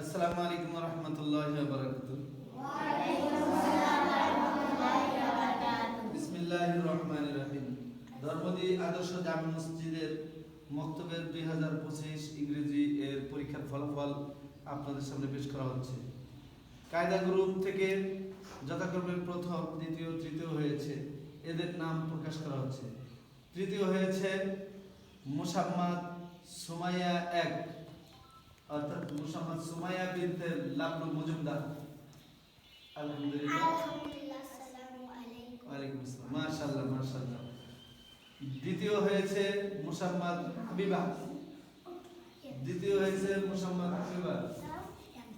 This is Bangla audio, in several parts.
আসসালামু আলাইকুম রহমতুল্লাহ বারাকাতু বিসমিল্লাহ রহমান রহিম ধর্মদি আদর্শ জামে মসজিদের মক্তবের দুই হাজার পঁচিশ ইংরেজি এর পরীক্ষার ফলাফল আপনাদের সামনে পেশ করা হচ্ছে। কায়দা গ্রুপ থেকে যথাক্রমে প্রথম, দ্বিতীয়, তৃতীয় হয়েছে। এদের নাম প্রকাশ করা হচ্ছে। তৃতীয় হয়েছে মুসাম্মাদ সুমাইয়া এক। অর্থাৎ মুসাম্মদ সুমাইয়া বিনতে লাবলু মজুমদার। আলহামদুলিল্লাহ। ওয়ালাইকুম আসসালাম। মাশাআল্লাহ মাশাআল্লাহ। দ্বিতীয় হয়েছে মুসাম্মদ হাবিবা। দ্বিতীয় হয়েছে মুসাম্মদ হাবিবা।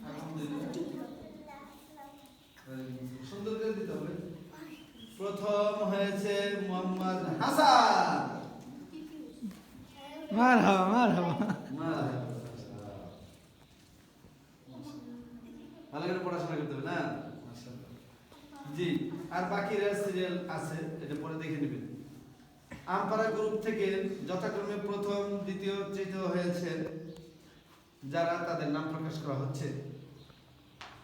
আলহামদুলিল্লাহ। সুন্দর করে দিতে হবে। প্রথম হয়েছে মোহাম্মদ হাসান। মারহাবা মারহাবা। ভালো করে পড়াশোনা করতে হবে না জি আর বাকি সিরিয়াল আছে এটা পরে দেখে নেবেন। আমপাড়া গ্রুপ থেকে যথাক্রমে প্রথম দ্বিতীয় তৃতীয় হয়েছে যারা তাদের নাম প্রকাশ করা হচ্ছে।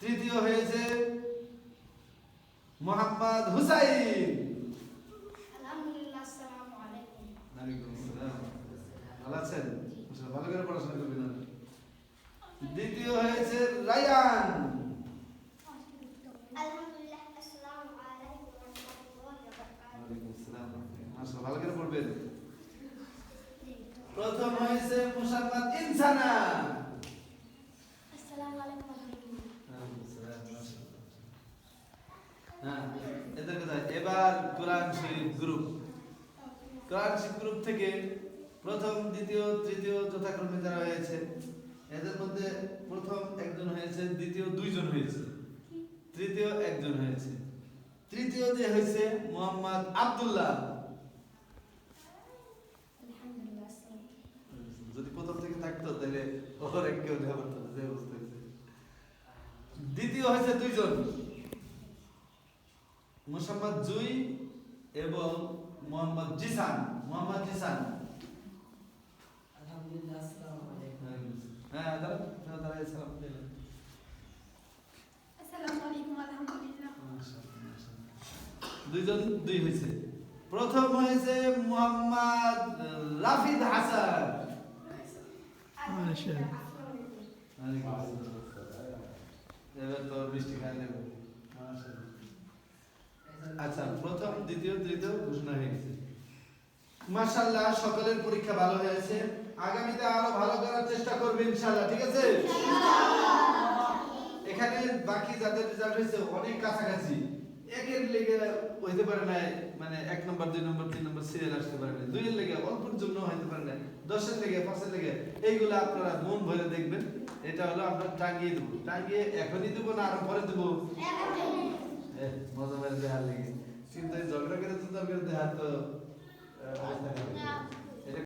তৃতীয় হয়েছে মোহাম্মদ হুসাইন। ভালো আছেন? ভালো করে পড়াশোনা করবেন দ্বিতীয় হয়েছে রায়ান ওয়ালাইকুম আসসালাম। মাশাআল্লাহ, ভালো করে পড়বেন প্রথম হয়েছে মুসাম্মদ ইনসানা। হ্যাঁ, এদের কথা। এবার কোরআন শরীফ গ্রুপ কোরআন শরীফ গ্রুপ থেকে প্রথম দ্বিতীয় তৃতীয় যথাক্রমে যারা হয়েছে এদের মধ্যে প্রথম একজন হয়েছে দ্বিতীয় দুইজন হয়েছে। তৃতীয় একজন হয়েছে। তৃতীয় যে হয়েছে মোহাম্মদ আব্দুল্লাহ। যদি প্রথম থেকে থাকতো তাহলে ওর এক কেউ পারতো যে হয়েছে। দ্বিতীয় হয়েছে দুইজন। মোহাম্মদ জুই এবং মোহাম্মদ জিসান। মোহাম্মদ জিসান। হ্যাঁ দাঁড়া দাঁড়া দাঁড়া সালাম দিলাম দুইজন দুই হয়েছে প্রথম হয়েছে মোহাম্মদ রাফিদ হাসান। এবার তো বৃষ্টি খাই নেব। আচ্ছা প্রথম দ্বিতীয় তৃতীয় ঘোষণা হয়ে গেছে। মাশাআল্লাহ সকলের পরীক্ষা ভালো হয়েছে। আগামীতে আরও ভালো করার চেষ্টা করবে ইনশাআল্লাহ ঠিক আছে? এখানে বাকি যাদের রেজাল্ট হয়েছে অনেক কাছাকাছি। একের লেগে হইতে পারে না মানে এক নম্বর, দুই নম্বর, তিন নম্বর সিরিয়াল আসতে পারে না দুইয়ের লেগে, অল্পর জন্য হইতে পারে না দশের লেগে, পাঁচের লেগে, এইগুলো আপনারা মন ভরে দেখবেন। এটা হলো আমরা টাঙ্গিয়ে দেবো। টাঙ্গিয়ে এখনই দেবো না আরও পরে দেবো? মজা মেরে দেহার লেগে। কিন্তু ঝগড়া করে তো দরকার দেহার তো।